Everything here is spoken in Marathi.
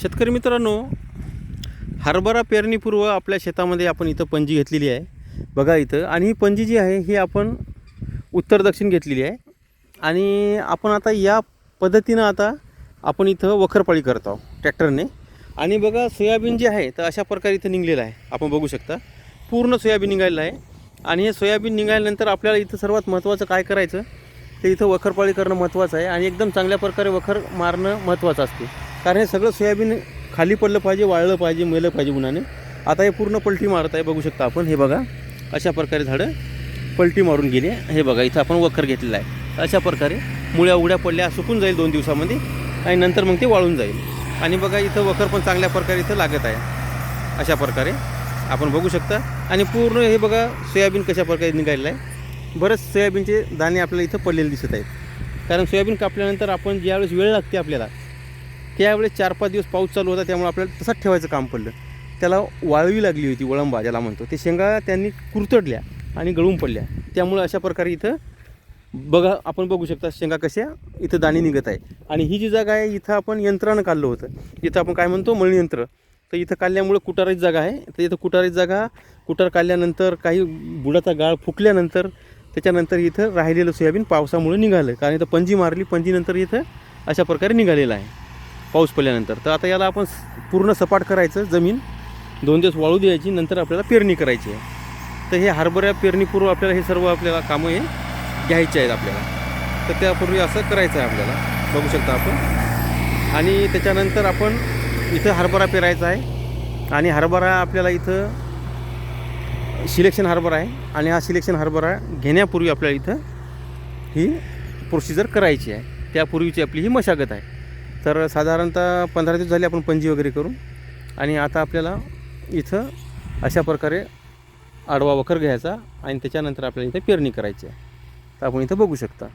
शेतकरी मित्रांनो हरभरा पेरणीपूर्व आपल्या शेतामध्ये आपण इथं पंजी घेतलेली आहे. बघा इथं. आणि ही पंजी जी आहे ही आपण उत्तर दक्षिण घेतलेली आहे. आणि आपण आता या पद्धतीनं आता आपण इथं वखरपाळी करत आहोत ट्रॅक्टरने. आणि बघा सोयाबीन जे आहे तर अशा प्रकारे इथं निघलेलं आहे. आपण बघू शकता. पूर्ण सोयाबीन निघालेलं आहे. आणि हे सोयाबीन निघाल्यानंतर आपल्याला इथं सर्वात महत्त्वाचं काय करायचं? ते इथं वखरपाळी करणं महत्त्वाचं आहे. आणि एकदम चांगल्या प्रकारे वखर मारणं महत्त्वाचं असते. कारण हे सगळं सोयाबीन खाली पडलं पाहिजे वाळलं पाहिजे मेलं पाहिजे उन्हाने. आता हे पूर्ण पलटी मारत आहे बघू शकता आपण. हे बघा अशा प्रकारे झाडं पलटी मारून गेली हे बघा इथं आपण वखर घेतलेलं आहे. अशा प्रकारे मुळ्या उड्या पडल्या सुकून जाईल दोन दिवसामध्ये आणि नंतर मग ते वाळून जाईल. आणि बघा इथं वखर पण चांगल्या प्रकारे इथं लागत आहे. अशा प्रकारे आपण बघू शकता. आणि पूर्ण हे बघा सोयाबीन कशा प्रकारे निघालेलं आहे. बरेच सोयाबीनचे दाणे आपल्याला इथं पडलेले दिसत आहेत. कारण सोयाबीन कापल्यानंतर आपण ज्यावेळेस वेळ लागते आपल्याला त्यावेळेस चार पाच दिवस पाऊस चालू होता त्यामुळे आपल्याला तसाच ठेवायचं काम पडलं. त्याला वाळवी लागली होती वळंबा ज्याला म्हणतो. ते शेंगा त्यांनी कुरतडल्या आणि गळून पडल्या. त्यामुळे अशा प्रकारे इथं बघा आपण बघू शकता शेंगा कशा इथं दाणे निघत आहे. आणि ही जी जागा आहे इथं आपण यंत्रानं काढलं होतं. इथं आपण काय म्हणतो मळणी यंत्र. तर इथं काढल्यामुळं कुटाराची जागा आहे. तर इथं कुटाराची जागा कुटार काढल्यानंतर काही बुडाचा गाळ फुकल्यानंतर त्याच्यानंतर इथं राहिलेलं सोयाबीन पावसामुळे निघालं. कारण इथं पंजी मारली पंजीनंतर इथं अशा प्रकारे निघालेलं आहे. पाऊस पडल्यानंतर. तर आता याला आपण पूर्ण सपाट करायचं जमीन. दोन दिवस वाळू द्यायची नंतर आपल्याला पेरणी करायची आहे. तर हे हरभऱ्या पेरणीपूर्व आपल्याला हे सर्व आपल्याला कामं हे घ्यायचे आहेत आपल्याला. तर त्यापूर्वी असं करायचं आहे आपल्याला. बघू शकता आपण. आणि त्याच्यानंतर आपण इथं हरभरा पेरायचा आहे. आणि हरभरा आपल्याला इथं सिलेक्शन हरभरा आहे. आणि हा सिलेक्शन हरभरा घेण्यापूर्वी आपल्याला इथं ही प्रोसिजर करायची आहे. त्यापूर्वीची आपली ही मशागत आहे. तर साधारणतः पंधरा दिवस झाले आपण पंजी वगैरे करून. आणि आता आपल्याला इथं अशा प्रकारे आडवा वखर घ्यायचा आणि त्याच्यानंतर आपल्याला इथं पेरणी करायची आहे. तर आपण इथं बघू शकता.